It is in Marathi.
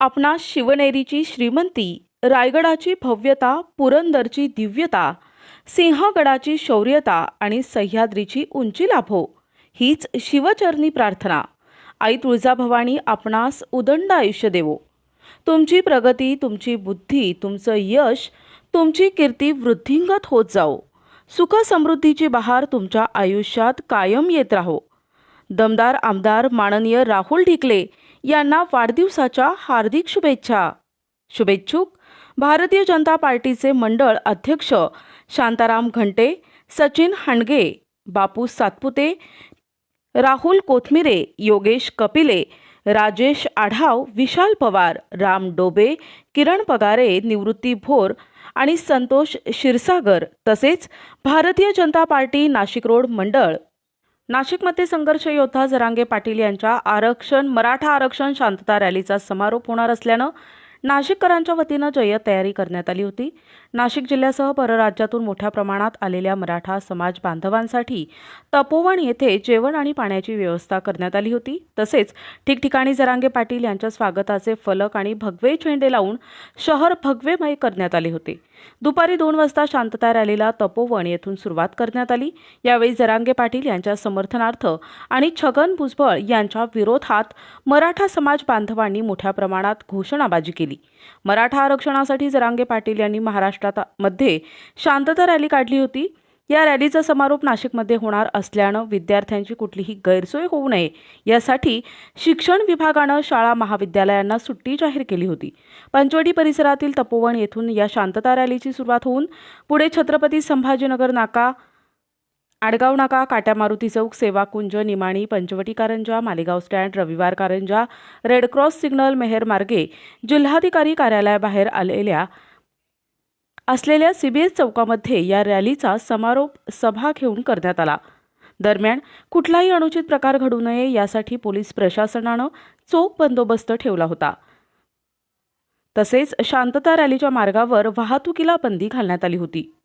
आपणास शिवनेरीची श्रीमंती रायगडाची भव्यता पुरंदरची दिव्यता सिंहगडाची शौर्यता आणि सह्याद्रीची उंची लाभो. हीच शिवचरणी प्रार्थना. आई तुळजाभवानी आपणास उदंड आयुष्य देवो. तुमची प्रगती तुमची बुद्धी तुमचं यश तुमची कीर्ती वृद्धिंगत होत जाओ सुखसमृद्धीची बहार तुमच्या आयुष्यात कायम येत राहो. दमदार आमदार माननीय राहुल ढिकले यांना वाढदिवसाच्या हार्दिक शुभेच्छा. शुभेच्छुक भारतीय जनता पार्टीचे मंडळ अध्यक्ष शांताराम घंटे सचिन हांडगे बापू सातपुते राहुल कोथमिरे योगेश कपिले राजेश आढाव विशाल पवार राम डोबे किरण पगारे निवृत्ती भोर आणि संतोष क्षीरसागर तसेच भारतीय जनता पार्टी नाशिक रोड मंडळ नाशिकमध्ये संघर्ष योद्धा जरांगे पाटील यांच्या आरक्षण मराठा आरक्षण शांतता रॅलीचा समारोप होणार असल्यानं नाशिककरांच्या वतीनं जय्यत तयारी करण्यात आली होती. नाशिक जिल्ह्यासह परराज्यातून मोठ्या प्रमाणात आलेल्या मराठा समाज बांधवांसाठी तपोवन येथे जेवण आणि पाण्याची व्यवस्था करण्यात आली होती. तसेच ठिकठिकाणी जरांगे पाटील यांच्या स्वागताचे फलक आणि भगवे झेंडे लावून शहर भगवेमय करण्यात आले होते. दुपारी दोन वाजता शांतता रॅलीला तपोवन येथून सुरुवात करण्यात आली. यावेळी जरांगे पाटील यांच्या समर्थनार्थ आणि छगन भुजबळ यांच्या विरोधात मराठा समाज बांधवांनी मोठ्या प्रमाणात घोषणाबाजी केली. मराठा आरक्षणासाठी जरांगे पाटील यांनी महाराष्ट्रात मध्ये शांतता रॅली काढली होती. या रॅलीचा समारोप नाशिकमध्ये होणार असल्यानं विद्यार्थ्यांची कुठलीही गैरसोय होऊ नये यासाठी शिक्षण विभागानं शाळा महाविद्यालयांना सुट्टी जाहीर केली होती. पंचवटी परिसरातील तपोवन येथून या शांतता रॅलीची सुरुवात होऊन पुढे छत्रपती संभाजीनगर नाका आडगाव नाका काट्या मारुती चौक सेवा कुंज निमाणी पंचवटी कारंजा मालेगाव स्टँड रविवार कारंजा रेडक्रॉस सिग्नल मेहर मार्गे जिल्हाधिकारी कार्यालयाबाहेर आलेल्या असलेल्या सीबीएस चौकामध्ये या रॅलीचा समारोप सभा घेऊन करण्यात आला. दरम्यान कुठलाही अनुचित प्रकार घडू नये यासाठी पोलीस प्रशासनानं चोख बंदोबस्त ठेवला होता. तसेच शांतता रॅलीच्या मार्गावर वाहतुकीला बंदी घालण्यात आली होती.